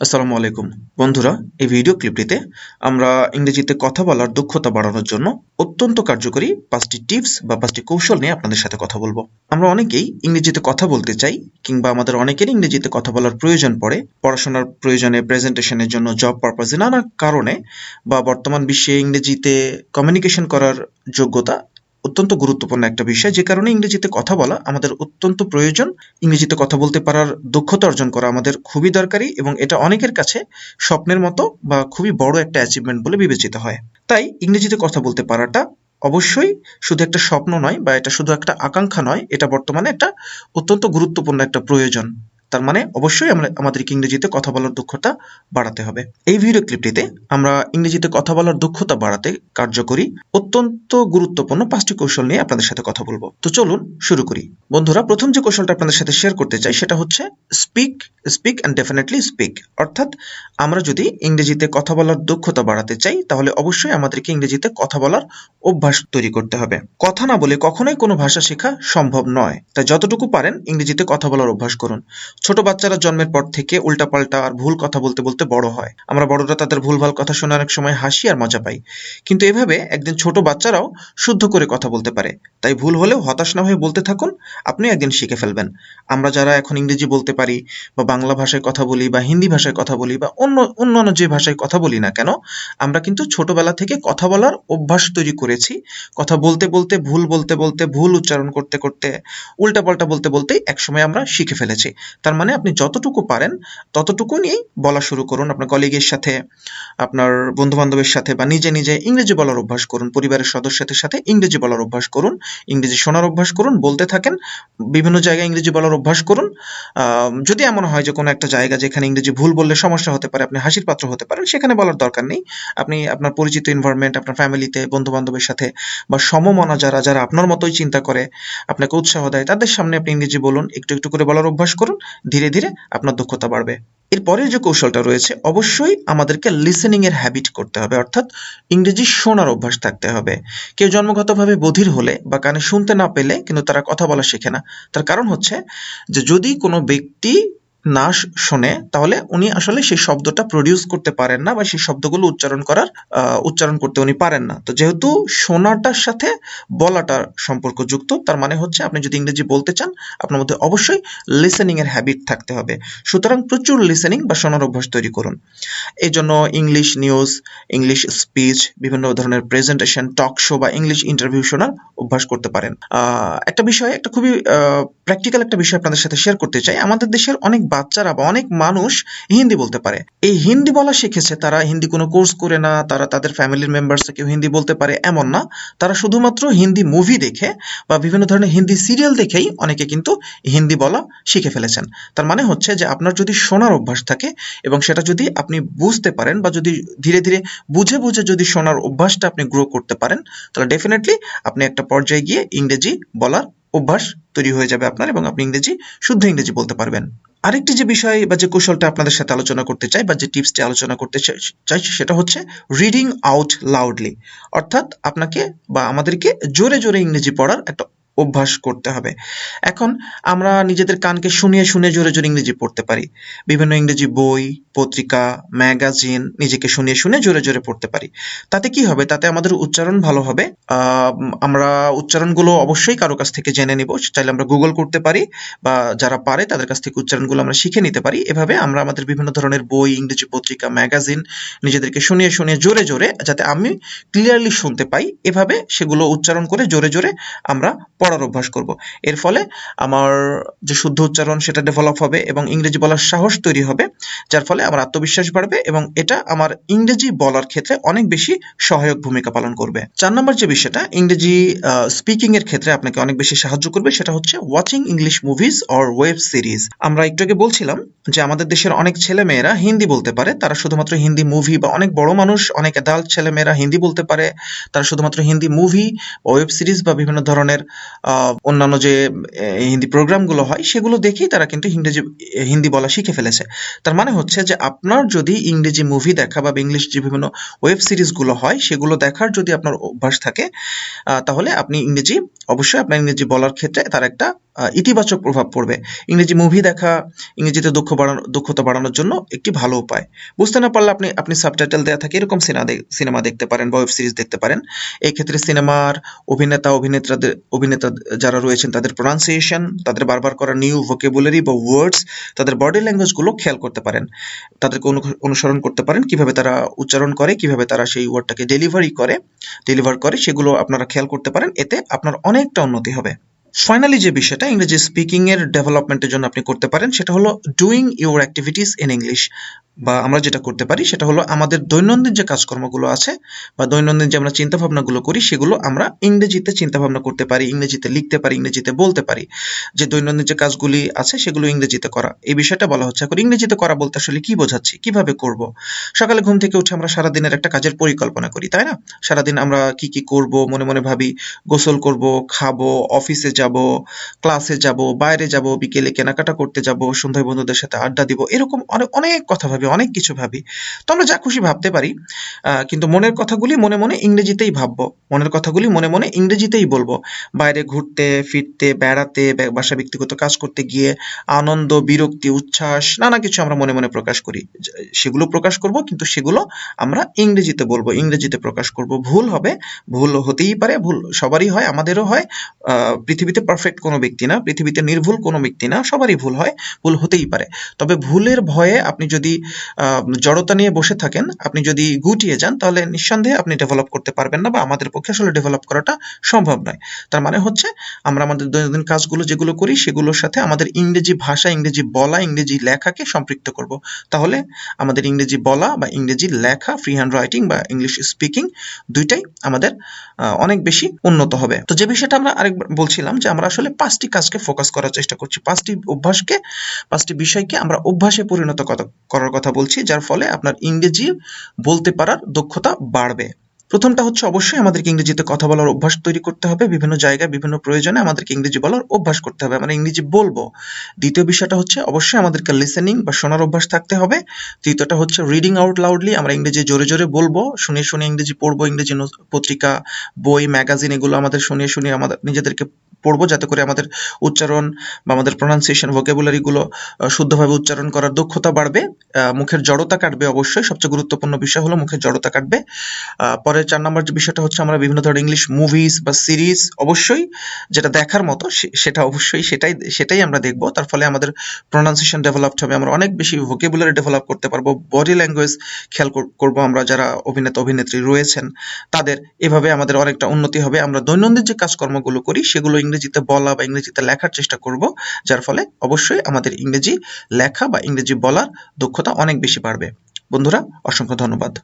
আসসালামু আলাইকুম। বন্ধুরা, এই ভিডিও ক্লিপটিতে আমরা ইংরেজিতে কথা বলার দক্ষতা বাড়ানোর জন্য অত্যন্ত কার্যকরী পাঁচটি টিপস বা পাঁচটি কৌশল নিয়ে আপনাদের সাথে কথা বলব। আমরা অনেকেই ইংরেজিতে কথা বলতে চাই কিংবা আমাদের অনেকেরই ইংরেজিতে কথা বলার প্রয়োজন পড়ে, পড়াশোনার প্রয়োজনে, প্রেজেন্টেশনের জন্য, জব পারপাসে নানা কারণে বা বর্তমান বিশ্বে ইংরেজিতে কমিউনিকেশন করার যোগ্যতা অত্যন্ত গুরুত্বপূর্ণ একটা বিষয়, যে কারণে ইংরেজিতে কথা বলা আমাদের অত্যন্ত প্রয়োজন। ইংরেজিতে কথা বলতে পারার দক্ষতা অর্জন করা আমাদের খুবই দরকারি এবং এটা অনেকের কাছে স্বপ্নের মতো বা খুবই বড় একটা অ্যাচিভমেন্ট বলে বিবেচিত হয়। তাই ইংরেজিতে কথা বলতে পারাটা অবশ্যই শুধু একটা স্বপ্ন নয় বা এটা শুধু একটা আকাঙ্ক্ষা নয়, এটা বর্তমানে একটা অত্যন্ত গুরুত্বপূর্ণ একটা প্রয়োজন। তার মানে অবশ্যই আমরা আমাদেরকে ইংরেজিতে কথা বলার দক্ষতা বাড়াতে হবে। এই ভিডিও ক্লিপটিতে আমরা ইংরেজিতে কথা বলার দক্ষতা বাড়াতে কার্যকরী অত্যন্ত গুরুত্বপূর্ণ পাঁচটি কৌশল নিয়ে আপনাদের সাথে কথা বলব। তো চলুন শুরু করি। বন্ধুরা, প্রথম যে কৌশলটা আপনাদের সাথে শেয়ার করতে চাই সেটা হচ্ছে speak speak and definitely speak অর্থাৎ আমরা যদি ইংরেজিতে কথা বলার দক্ষতা বাড়াতে চাই, তাহলে অবশ্যই আমাদেরকে ইংরেজিতে কথা বলার অভ্যাস তৈরি করতে হবে। কথা না বলে কখনোই কোনো ভাষা শেখা সম্ভব নয়। তাই যতটুকু পারেন ইংরেজিতে কথা বলার অভ্যাস করুন। ছোট বাচ্চারা জন্মের পর থেকে উল্টাপাল্টা আর ভুল কথা বলতে বলতে বড় হয়। আমরা বড়রা তাদের ভুলভাল কথা শুনে অনেক সময় হাসি আর মজা পাই। কিন্তু এভাবে একদিন ছোট বাচ্চারাও শুদ্ধ করে কথা বলতে পারে। তাই ভুল হলেও হতাশ না হয়ে বলতে থাকুন আপনি একদিন শিখে ফেলবেন। আমরা যারা এখন ইংরেজি বলতে পারি বা বাংলা ভাষায় কথা বলি বা হিন্দি ভাষায় কথা বলি বা অন্য, অন্যান্য যে ভাষায় কথা বলি না কেন, আমরা কিন্তু ছোটবেলা থেকে কথা বলার অভ্যাস তৈরি করেছি। কথা বলতে বলতে, ভুল বলতে বলতে, ভুল উচ্চারণ করতে করতে, উল্টাপাল্টা বলতে বলতেই একসময় আমরা শিখে ফেলেছি। তার মানে আপনি যতটুকু পারেন ততটুকু নিয়েই বলা শুরু করুন আপনার কলিগের সাথে, আপনার বন্ধু বান্ধবের সাথে বা নিজে নিজে ইংরেজি বলার অভ্যাস করুন, পরিবারের সদস্যদের সাথে ইংরেজি বলার অভ্যাস করুন, ইংরেজি শোনার অভ্যাস করুন, বলতে থাকেন, বিভিন্ন জায়গায় ইংরেজি বলার অভ্যাস করুন। যদি এমন হয় যে কোনো একটা জায়গা যেখানে ইংরেজি ভুল বললে সমস্যা হতে পারে, আপনি হাসির পাত্র হতে পারেন, সেখানে বলার দরকার নেই। আপনি আপনার পরিচিত এনভায়রনমেন্ট আপনার ফ্যামিলিতে বন্ধু বান্ধবের সাথে বা সমমনা যারা যারা আপনার মতোই চিন্তা করে, আপনাকে উৎসাহ দেয়, তাদের সামনে আপনি ইংরেজি বলুন, একটু একটু করে বলার অভ্যাস করুন ধীরে ধীরে আপনার দক্ষতা বাড়বে। এর পরের যে কৌশলটা রয়েছে, অবশ্যই আমাদেরকে লিসেনিং এর হ্যাবিট করতে হবে, অর্থাৎ ইংরেজি শোনার অভ্যাস থাকতে হবে। কেউ জন্মগতভাবে বধির হলে বা কানে শুনতে না পেলে কিন্তু তারা কথা বলা শেখে না। তার কারণ হচ্ছে যে যদি কোনো ব্যক্তি না শোনে, তাহলে উনি আসলে সেই শব্দটা প্রডিউস করতে পারেন না বা সেই শব্দগুলো উচ্চারণ করার উচ্চারণ করতে উনি পারেন না। তো যেহেতু শোনাটার সাথে বলাটার সম্পর্ক যুক্ত, তার মানে হচ্ছে আপনি যদি ইংরেজি বলতে চান, আপনার মধ্যে অবশ্যই লিসেনিং এর হ্যাবিট থাকতে হবে। সুতরাং প্রচুর লিসেনিং বা শোনার অভ্যাস তৈরি করুন। এই জন্য ইংলিশ নিউজ ইংলিশ স্পিচ বিভিন্ন ধরনের প্রেজেন্টেশন টক শো বা ইংলিশ ইন্টারভিউ শোনার অভ্যাস করতে পারেন। একটা বিষয়, একটা খুবই প্র্যাকটিক্যাল একটা বিষয় আপনাদের সাথে শেয়ার করতে চাই। আমাদের দেশের অনেক বাচ্চারা বা অনেক মানুষ হিন্দি বলতে পারে। এই হিন্দি বলা শিখেছে তারা, হিন্দি কোনো কোর্স করে না, তারা তাদের ফ্যামিলির মেম্বার্স কেউ হিন্দি বলতে পারে এমন না। তারা শুধুমাত্র হিন্দি মুভি দেখে বা বিভিন্ন ধরনের হিন্দি সিরিয়াল দেখেই অনেকে কিন্তু হিন্দি বলা শিখে ফেলেছেন। তার মানে হচ্ছে যে আপনার যদি শোনার অভ্যাস থাকে এবং সেটা যদি আপনি বুঝতে পারেন বা যদি ধীরে ধীরে বুঝে বুঝে যদি শোনার অভ্যাসটা আপনি গ্রো করতে পারেন, তাহলে ডেফিনেটলি আপনি একটা পর্যায়ে গিয়ে ইংরেজি বলার অভ্যাস তৈরি হয়ে যাবে আপনার এবং আপনি ইংরেজি, শুদ্ধ ইংরেজি বলতে পারবেন। আরেকটি যে বিষয় বা যে কৌশলটা আপনাদের সাথে আলোচনা করতে চাই বা যে টিপসটি আলোচনা করতে চাই সেটা হচ্ছে রিডিং আউট লাউডলি অর্থাৎ আপনাকে বা আমাদেরকে জোরে জোরে ইংরেজি পড়ার একটা অভ্যাস করতে হবে। এখন আমরা নিজেদের কানকে শুনিয়ে শুনে জোরে জোরে ইংরেজি পড়তে পারি। বিভিন্ন ইংরেজি বই, পত্রিকা, ম্যাগাজিন নিজেকে শুনিয়ে শুনে জোরে জোরে পড়তে পারি। তাতে কি হবে? তাতে আমাদের উচ্চারণ ভালো হবে। আমরা উচ্চারণগুলো অবশ্যই কারও কাছ থেকে জেনে নিব। চাইলে আমরা গুগল করতে পারি বা যারা পারে তাদের কাছ থেকে উচ্চারণগুলো আমরা শিখে নিতে পারি। এভাবে আমরা আমাদের বিভিন্ন ধরনের বই, ইংরেজি পত্রিকা, ম্যাগাজিন নিজেদেরকে শুনিয়ে শুনিয়ে জোরে জোরে যাতে আমি ক্লিয়ারলি শুনতে পাই। এভাবে সেগুলো উচ্চারণ করে জোরে জোরে আমরা পড়ার অভ্যাস করব। এর ফলে আমার যে শুদ্ধ উচ্চারণ সেটা ডেভেলপ হবে এবং ইংরেজি বলার সাহস তৈরি হবে, যার ফলে আমার আত্মবিশ্বাস বাড়বে এবং এটা আমার ইংরেজি বলার ক্ষেত্রে অনেক বেশি সহায়ক ভূমিকা পালন করবে। চার নম্বর যে বিষয়টা, ইংরেজি স্পিকিং এর ক্ষেত্রে আপনাকে অনেক বেশি সাহায্য করবে, সেটা হচ্ছে watching English movies or web series আমরা একটু আগে বলছিলাম যে আমাদের দেশের অনেক ছেলে মেয়েরা হিন্দি বলতে পারে। তারা শুধুমাত্র হিন্দি মুভি বা অনেক বড় মানুষ, অনেক অ্যাডাল্ট ছেলে মেয়েরা হিন্দি বলতে পারে। তারা শুধুমাত্র হিন্দি মুভি ওয়েব সিরিজ বা বিভিন্ন ধরনের অন্যান্য যে হিন্দি প্রোগ্রামগুলো হয়, সেগুলো দেখেই তারা কিন্তু ইংরেজি হিন্দি বলা শিখে ফেলেছে। তার মানে হচ্ছে যে, আপনার যদি ইংরেজি মুভি দেখা বা ইংলিশ যে বিভিন্ন ওয়েব সিরিজগুলো হয়, সেগুলো দেখার যদি আপনার অভ্যাস থাকে তাহলে আপনি ইংরেজি, অবশ্যই আপনার ইংরেজি বলার ক্ষেত্রে তার একটা ইতিবাচক প্রভাব পড়বে। ইংরেজি মুভি দেখা, ইংরেজিতে দক্ষ বাড়ানো দক্ষতা বাড়ানোর জন্য একটি ভালো উপায়। বুঝতে না পারলে আপনি আপনি সাবটাইটেল দেওয়া থাকে, এরকম সিনেমা সিনেমা দেখতে পারেন বা ওয়েব সিরিজ দেখতে পারেন। এই ক্ষেত্রে সিনেমার অভিনেতা, অভিনেত্রাদের, অভিনেতা যারা রয়েছেন, তাদের প্রোনাউন্সিয়েশন তাদের বারবার করা নিউ ভোকেবুলারি বা ওয়ার্ডস তাদের বডি ল্যাঙ্গুয়েজগুলো খেয়াল করতে পারেন। তাদেরকে অনু- অনুসরণ করতে পারেন, কীভাবে তারা উচ্চারণ করে, কীভাবে তারা সেই ওয়ার্ডটাকে ডেলিভারি করে ডেলিভার করে, সেগুলো আপনারা খেয়াল করতে পারেন, এতে আপনার অনেকটা উন্নতি হবে। ফাইনালি যে বিষয়টা, ইংরেজি স্পিকিং এর ডেভেলপমেন্টের জন্য আপনি করতে পারেন, সেটা হলো doing your activities in English বা আমরা যেটা করতে পারি, সেটা হলো আমাদের দৈনন্দিন যে কাজকর্মগুলো আছে, বা দৈনন্দিন যে আমরা চিন্তা ভাবনাগুলো করি, সেগুলো আমরা ইংরেজিতে চিন্তা ভাবনা করতে পারি, ইংরেজিতে লিখতে পারি, ইংরেজিতে বলতে পারি। যে দৈনন্দিন যে কাজগুলি আছে, সেগুলো ইংরেজিতে করা। এই বিষয়টা বলা হচ্ছে এখন, ইংরেজিতে করা বলতে আসলে কি বোঝাচ্ছি, কীভাবে করব? সকালে ঘুম থেকে উঠে আমরা সারাদিনের একটা কাজের পরিকল্পনা করি, তাই না? সারাদিন আমরা কি কি করব, মনে মনে ভাবি, গোসল করব, খাব, অফিসে যাব ক্লাসে যাব বাইরে যাব বিকেলে কেনাকাটা করতে যাব সন্ধ্যায় বন্ধুদের সাথে আড্ডা দিব এরকম অনেক অনেক কথা ভাবি অনেক কিছু ভাবি। তো আমরা যা খুশি ভাবতে পারি কিন্তু মনের কথাগুলি মনে মনে ইংরেজিতেই ভাববো মনের কথাগুলি মনে মনে ইংরেজিতেই বলব। বাইরে ঘুরতে ফিরতে বেড়াতে বাসা ব্যক্তিগত কাজ করতে গিয়ে আনন্দ বিরক্তি উচ্ছ্বাস নানা কিছু আমরা মনে মনে প্রকাশ করি। সেগুলো প্রকাশ করব কিন্তু সেগুলো আমরা ইংরেজিতে বলব ইংরেজিতে প্রকাশ করব। ভুল হবে ভুল হতেই পারে ভুল সবারই হয় আমাদেরও হয় আহ, পৃথিবীতে পারফেক্ট কোনো ব্যক্তি না, পৃথিবীতে নির্ভুল কোনো ব্যক্তি না, সবারই ভুল হয়, ভুল হতেই পারে। তবে ভুলের ভয়ে আপনি যদি জড়তা নিয়ে বসে থাকেন, আপনি যদি গুটিয়ে যান, তাহলে নিঃসন্দেহে আপনি ডেভেলপ করতে পারবেন না বা আমাদের পক্ষে আসলে ডেভেলপ করাটা সম্ভব নয়। তার মানে হচ্ছে, আমরা আমাদের দৈনন্দিন কাজগুলো যেগুলো করি, সেগুলোর সাথে আমাদের ইংরেজি ভাষা, ইংরেজি বলা, ইংরেজি লেখাকে সম্পৃক্ত করব। তাহলে আমাদের ইংরেজি বলা বা ইংরেজি লেখা ফ্রি হ্যান্ড রাইটিং বা ইংলিশ স্পিকিং দুইটাই আমাদের অনেক বেশি উন্নত হবে। তো যে বিষয়টা আমরা আরেকবার বলছিলাম যে আমরা আসলে পাঁচটি কাজকে ফোকাস করার চেষ্টা করছি। পাঁচটি অভ্যাসকে, পাঁচটি বিষয়কে আমরা অভ্যাসে পরিণত করার কথা বলছি, যার ফলে আপনার ইংরেজি বলতে পারার দক্ষতা বাড়বে। প্রথমটা হচ্ছে অবশ্যই আমাদেরকে ইংরেজিতে কথা বলার অভ্যাস তৈরি করতে হবে বিভিন্ন জায়গায় বিভিন্ন প্রয়োজনে আমাদেরকে ইংরেজি বলার অভ্যাস করতে হবে। আমরা ইংরেজি বলব। দ্বিতীয় বিষয়টা হচ্ছে অবশ্যই আমাদেরকে লিসেনিং বা শোনার অভ্যাস থাকতে হবে। তৃতীয়টা হচ্ছে রিডিং আউট লাউডলি আমরা ইংরেজি জোরে জোরে বলব শুনে শুনে ইংরেজি পড়ব ইংরেজি পত্রিকা বই ম্যাগাজিন এগুলো আমাদের শুনিয়ে শুনিয়ে আমাদের নিজেদেরকে পড়ব যাতে করে আমাদের উচ্চারণ বা আমাদের প্রোনাউন্সিয়েশন ভোকেবুলারি গুলো আহ, শুদ্ধভাবে উচ্চারণ করার দক্ষতা বাড়বে। মুখের জড়তা কাটবে অবশ্যই। সবচেয়ে গুরুত্বপূর্ণ বিষয় হলো মুখের জড়তা কাটবে। আহ, পরে চার নম্বর বিষয়টা হচ্ছে আমরা বিভিন্ন ধরনের ইংলিশ মুভিজ বা সিরিজ অবশ্যই যেটা দেখার মতো সেটা অবশ্যই সেটাই সেটাই আমরা দেখব। তার ফলে আমাদের প্রোনাউন্সিয়েশন ডেভেলপড হবে, আমরা অনেক বেশি ভোকেবুলারি ডেভেলপ করতে পারব বডি ল্যাঙ্গুয়েজ খেয়াল কর- করব আমরা যারা অভিনেতা, অভিনেত্রী রয়েছেন, তাদের। এভাবে আমাদের অনেকটা উন্নতি হবে। আমরা দৈনন্দিন যে কাজকর্মগুলো করি, সেগুলো ইংরেজিতে বলা বা ইংরেজিতে লেখার চেষ্টা করব, যার ফলে অবশ্যই আমাদের ইংরেজি লেখা বা ইংরেজি বলার দক্ষতা অনেক বেশি বাড়বে। বন্ধুরা, অসংখ্য ধন্যবাদ।